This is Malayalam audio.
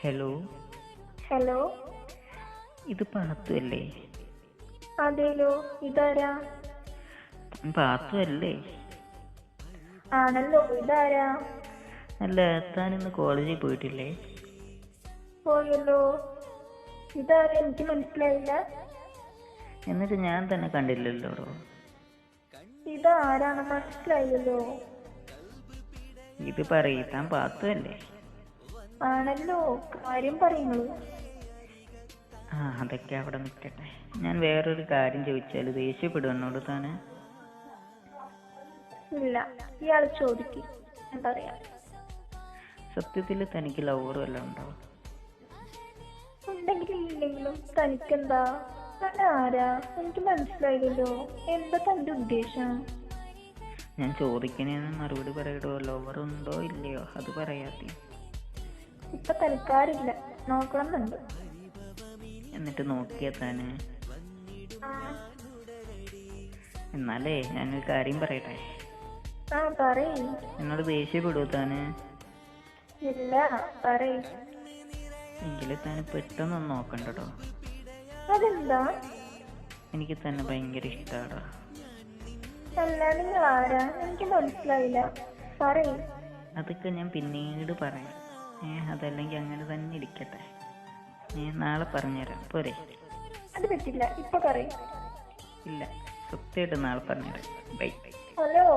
ഹലോ ഹലോ ഇത് പാത്തു അല്ലേ അതേലോ? ഇതാരാ? പാത്തു അല്ലേ ആണല്ലോ. ഇതാരാ? അല്ല താൻ ഇന്ന് കോളേജിൽ പോയിട്ടില്ലേ? പോയല്ലോ. ഇതാരാ? എനിക്ക് മനസ്സിലായില്ല. എന്നിട്ട് ഞാൻ തന്നെ കണ്ടില്ലല്ലോ ഇതാരാണ് മനസ്സിലായില്ലോ ഇത് പറയ് താൻ പാത്തു അല്ലേ ആണല്ലോ. കാര്യം പറയുന്നു ആ അതൊക്കെ അവിടെ നിൽക്കട്ടെ ഞാൻ വേറൊരു കാര്യം ചോദിച്ചാൽ ദേഷ്യപ്പെടും എന്നോട് താന്? ഇല്ല ഇയാൾ ചോദിക്കും. ഞാൻ പറയാം. സത്യത്തിൽ തനിക്ക് ലവർ വല്ല ഉണ്ടോ? ഉണ്ടെങ്കിലും ഇല്ലെങ്കിലും തനിക്കെന്താ? ഞാൻ ആരാ? എനിക്ക് മനസ്സിലായില്ലല്ലോ. എന്താ തന്റെ ഉദ്ദേശം? ഞാൻ ചോദിക്കണേന്ന് മറുപടി പറയടോ. ലവർ ഉണ്ടോ ഇല്ലയോ? അത് പറയാതെ ഇപ്പൊ തൽക്കാരില്ല നോക്കണമെന്നുണ്ട് എന്നിട്ട് നോക്കിയാ താന്. എന്നാലേ ഞാനൊരു കാര്യം പറയട്ടെ. ആ പറയ്. എന്നോട് ദേഷ്യപ്പെടുവോ താന്? ഇല്ല പറയ്. എങ്കിൽ താന് പെട്ടെന്നൊന്ന് നോക്കണ്ടോ അതെന്താ? എനിക്ക് തന്നെ ഭയങ്കര ഇഷ്ടാടോ. അല്ല നിങ്ങൾ ആരാ എനിക്ക് മനസ്സിലായില്ല. പറയ്. അതൊക്കെ ഞാൻ പിന്നീട് പറയാം. അതല്ലെങ്കിൽ അങ്ങനെ തന്നെ ഇരിക്കട്ടെ. ഏ നാളെ പറഞ്ഞുതരാം. പോരെ. അത് പറ്റില്ല. ഇപ്പൊ പറയ്. ഇല്ല സത്യമായിട്ട് നാളെ പറഞ്ഞുതരാം. Bye bye. ഹലോ.